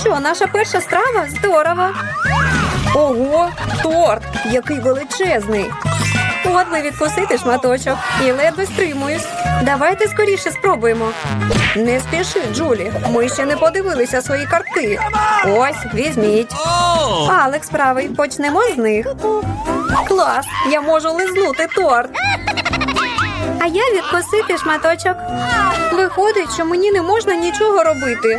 що, наша перша страва? Здорово. Ого, торт, який величезний. От би відкусити шматочок і ледве стримуюсь. Давайте скоріше спробуємо. Не спіши, Джулі. Ми ще не подивилися свої картки. Ось, візьміть. Алекс правий, почнемо з них. Клас! Я можу лизнути торт. А я відкусити шматочок. Виходить, що мені не можна нічого робити.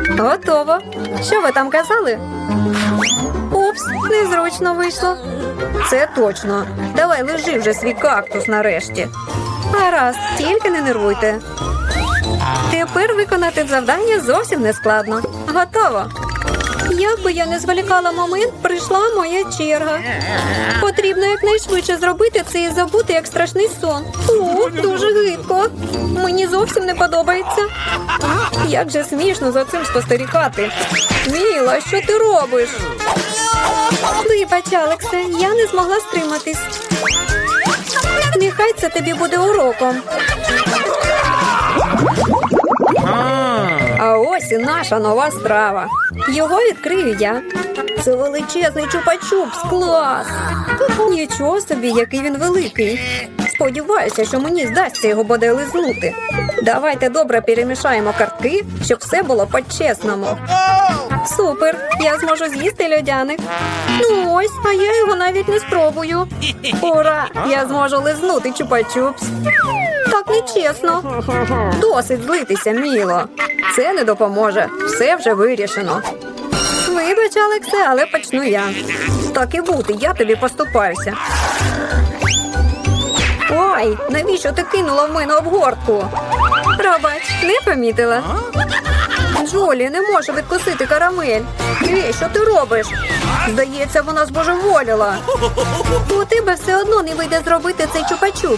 Готово. Що ви там казали? Упс, незручно вийшло. Це точно. Давай лежи вже свій кактус нарешті. Гаразд, тільки не нервуйте. Тепер виконати завдання зовсім не складно. Готово. Як би я не зволікала момент, прийшла моя черга. Потрібно якнайшвидше зробити це і забути як страшний сон. О, дуже гидко. Мені зовсім не подобається. Як же смішно за цим спостерігати. Міла, що ти робиш? Вибач, Алексе, я не змогла стриматись. Нехай це тобі буде уроком. Ось і наша нова страва. Його відкрию я. Це величезний чупа-чупс, клас! Нічого собі, який він великий. Сподіваюся, що мені здасться його буде лизнути. Давайте добре перемішаємо картки, щоб все було по-чесному. Супер! Я зможу з'їсти льодяник. Ну ось, а я його навіть не спробую. Ура! Я зможу лизнути чупа-чупс. Так нечесно. Досить злитися, Міло. Це не допоможе. Все вже вирішено. Вибач, Алексе, але почну я. Так і бути, я тобі поступаюся. Ой, навіщо ти кинула в мене обгортку? Пробач, не помітила. Джолі, не можу відкусити карамель. Ей, що ти робиш? Здається, вона збожеволіла. У тебе все одно не вийде зробити цей чупа-чупс.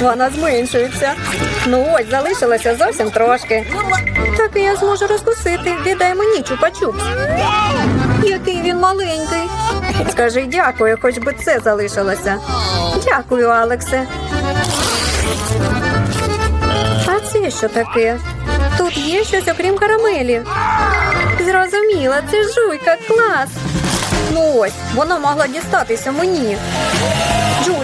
Вона зменшується. Ну ось, залишилося зовсім трошки. Так і я зможу розкусити. Віддай мені чупа-чупс. Який він маленький. Скажи дякую, хоч би це залишилося. Дякую, Алексе. А це що таке? Тут є щось окрім карамелі. Зрозуміла, це жуйка, клас. Ну ось, вона могла дістатися мені.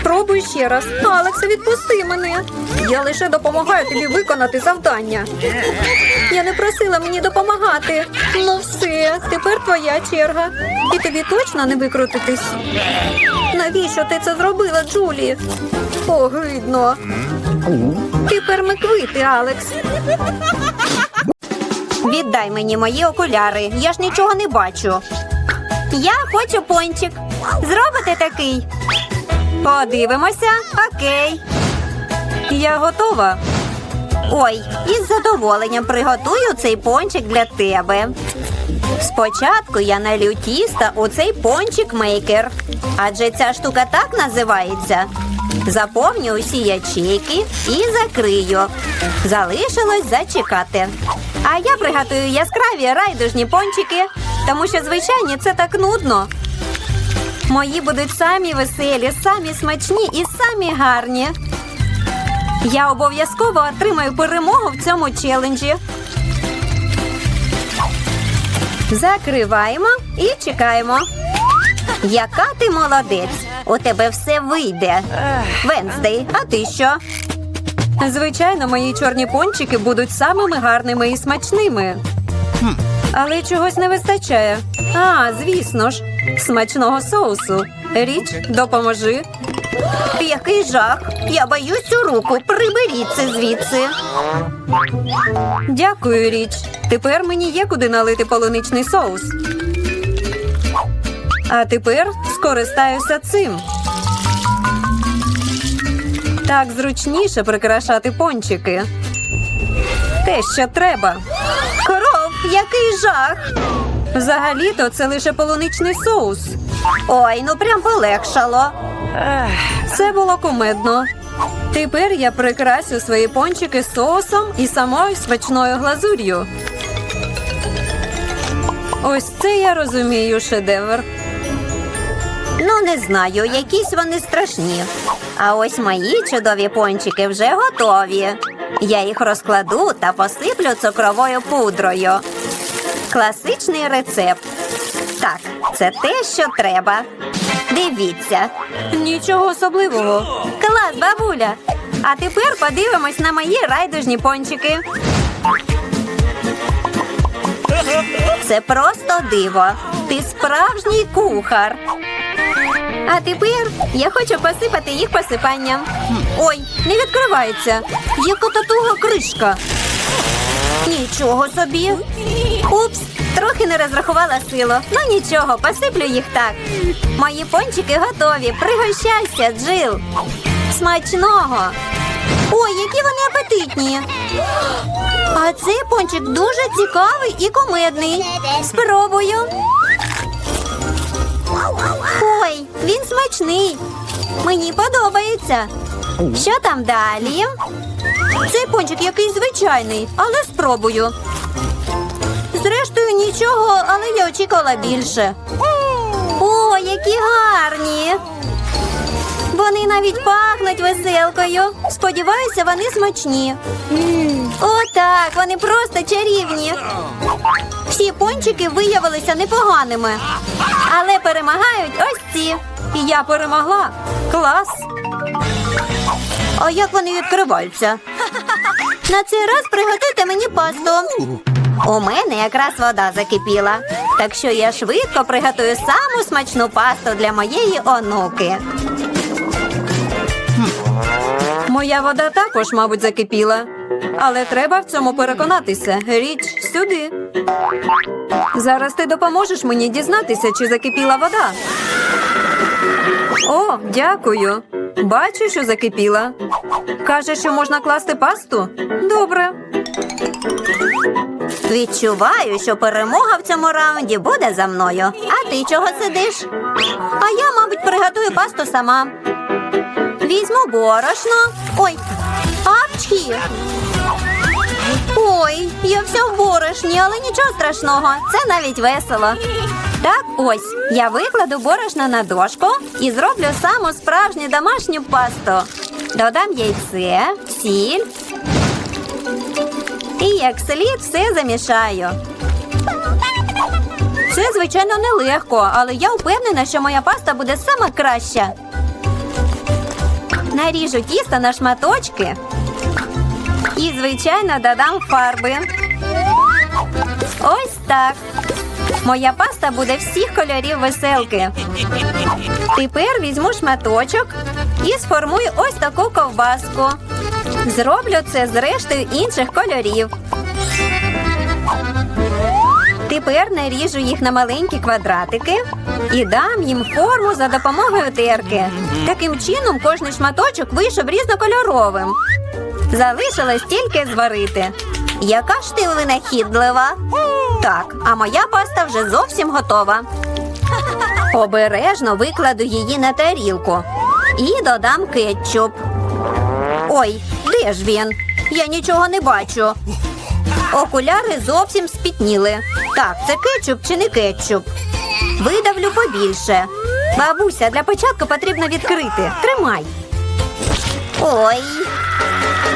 Спробуй ще раз. Алексе, відпусти мене. Я лише допомагаю тобі виконати завдання. Я не просила мені допомагати. Ну все, тепер твоя черга. І тобі точно не викрутитись. Навіщо ти це зробила, Джулі? Огидно. Тепер ми квити, Алекс. Віддай мені мої окуляри. Я ж нічого не бачу. Я хочу пончик. Зробите такий. Подивимося. Окей. Я готова. Ой, із задоволенням приготую цей пончик для тебе. Спочатку я налью тіста у цей пончик-мейкер. Адже ця штука так називається. Заповню усі ячейки і закрию. Залишилось зачекати. А я приготую яскраві райдужні пончики, тому що звичайні це так нудно. Мої будуть самі веселі, самі смачні і самі гарні. Я обов'язково отримаю перемогу в цьому челенджі. Закриваємо і чекаємо. Яка ти молодець! У тебе все вийде. Венздей, а ти що? Звичайно, мої чорні пончики будуть самими гарними і смачними. Але чогось не вистачає. А, звісно ж, смачного соусу. Річ, допоможи. Який жах! Я боюсь цю руку. Приберіть це звідси. Дякую, річ. Тепер мені є куди налити полуничний соус. А тепер скористаюся цим. Так зручніше прикрашати пончики. Те, що треба. Кров, який жах. Взагалі-то це лише полуничний соус. Ой, ну прям полегшало. Це було кумедно. Тепер я прикрасю свої пончики соусом і самою смачною глазур'ю. Ось це я розумію шедевр. Ну, не знаю, якісь вони страшні. А ось мої чудові пончики вже готові. Я їх розкладу та посиплю цукровою пудрою. Класичний рецепт. Так, це те, що треба. Дивіться. Нічого особливого. Клас, бабуля. А тепер подивимось на мої райдужні пончики. Це просто диво. Ти справжній кухар. А тепер я хочу посипати їх посипанням. Ой, не відкривається. Яка татуга кришка. Нічого собі. Упс, трохи не розрахувала силу. Ну нічого, посиплю їх так. Мої пончики готові. Пригощайся, Джил. Смачного. Ой, які вони апетитні. А цей пончик дуже цікавий і кумедний. Спробую. Ой, він смачний. Мені подобається. Що там далі? Цей пончик якийсь звичайний, але спробую. Зрештою, нічого, але я очікувала більше. О, які гарні! Вони навіть пахнуть веселкою. Сподіваюся, вони смачні. О, так, вони просто чарівні. Всі пончики виявилися непоганими, але перемагають ось ці. І я перемогла. Клас. А як вони відкриваються? На цей раз приготуйте мені пасту. У мене якраз вода закипіла, так що я швидко приготую саму смачну пасту для моєї онуки. Моя вода також, мабуть, закипіла. Але треба в цьому переконатися. Річ сюди. Зараз ти допоможеш мені дізнатися, чи закипіла вода. О, дякую. Бачу, що закипіла. Каже, що можна класти пасту? Добре. Відчуваю, що перемога в цьому раунді буде за мною. А ти чого сидиш? А я, мабуть, приготую пасту сама. Візьму борошно. Ой, апчхі. Ой, я вся в борошні, але нічого страшного. Це навіть весело. Так, ось я викладу борошно на дошку і зроблю саму справжню домашню пасту. Додам яйце, сіль і як слід все замішаю. Це, звичайно, нелегко, але я впевнена, що моя паста буде сама краща. Наріжу тісто на шматочки і, звичайно, додам фарби. Ось так. Моя паста буде всіх кольорів веселки. Тепер візьму шматочок і сформую ось таку ковбаску. Зроблю це з рештою інших кольорів. Тепер наріжу їх на маленькі квадратики і дам їм форму за допомогою терки. Таким чином кожний шматочок вийшов різнокольоровим. Залишилось тільки зварити. Яка ж ти винахідлива? Так, а моя паста вже зовсім готова. Обережно викладу її на тарілку і додам кетчуп. Ой, де ж він? Я нічого не бачу. Окуляри зовсім спітніли. Так, це кетчуп чи не кетчуп? Видавлю побільше. Бабуся, для початку потрібно відкрити. Тримай. Ой.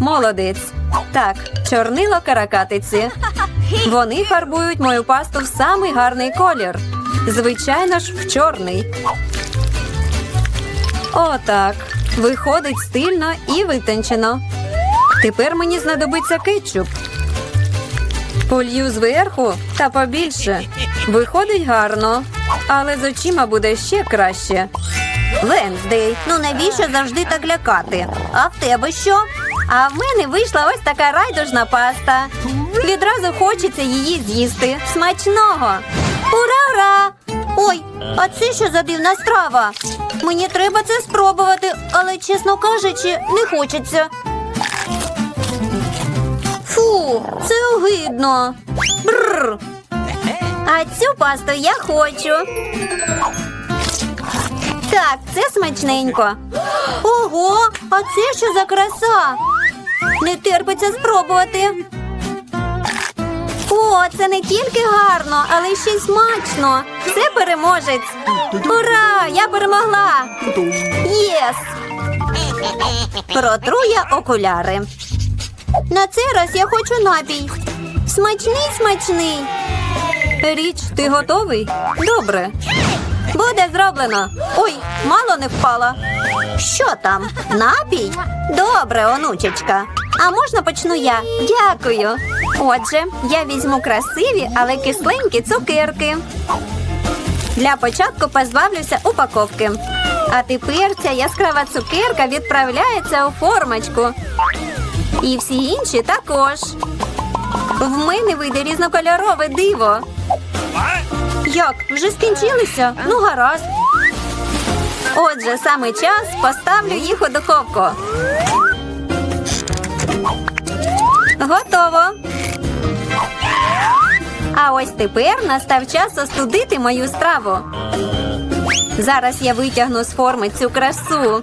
Молодець. Так, чорнило каракатиці. Вони фарбують мою пасту в самий гарний колір. Звичайно ж, в чорний. Отак. Виходить стильно і витончено. Тепер мені знадобиться кетчуп. Полью зверху та побільше. Виходить гарно, але з очима буде ще краще. Венздей, ну навіщо завжди так лякати? А в тебе що? А в мене вийшла ось така райдужна паста. Відразу хочеться її з'їсти. Смачного! Ура, ура! Ой, а це що за дивна страва? Мені треба це спробувати, але, чесно кажучи, не хочеться. Фу, це огидно. Бррр. А цю пасту я хочу. Так, це смачненько. Ого, а це що за краса? Не терпиться спробувати. О, це не тільки гарно, але й ще й смачно. Це переможець. Ура! Я перемогла! Єс! Протру я окуляри. На цей раз я хочу напій. Смачний, смачний. Річ, ти готовий? Добре. Буде зроблено. Ой, мало не впала. Що там? Напій? Добре, онучечка. А можна почну я? Дякую. Отже, я візьму красиві, але кисленькі цукерки. Для початку позбавлюся упаковки. А тепер ця яскрава цукерка відправляється у формочку. І всі інші також. В мене вийде різнокольорове диво. Як? Вже скінчилися? Ну, гаразд. Отже, саме час поставлю їх у духовку. Готово. А ось тепер настав час остудити мою страву. Зараз я витягну з форми цю красу.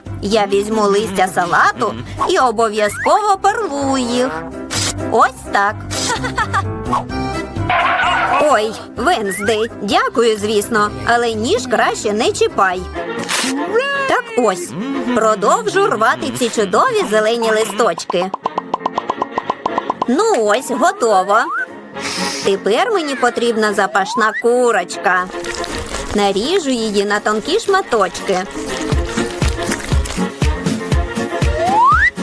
Я візьму листя салату і обов'язково порву їх. Ось так. Ой, Венздей, дякую, звісно, але ніж краще не чіпай. Так ось, продовжу рвати ці чудові зелені листочки. Ну ось, готово. Тепер мені потрібна запашна курочка. Наріжу її на тонкі шматочки.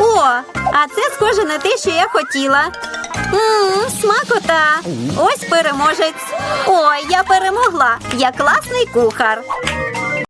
О, а це схоже на те, що я хотіла. Ммм, смакота. Ось переможець. Ой, я перемогла. Я класний кухар.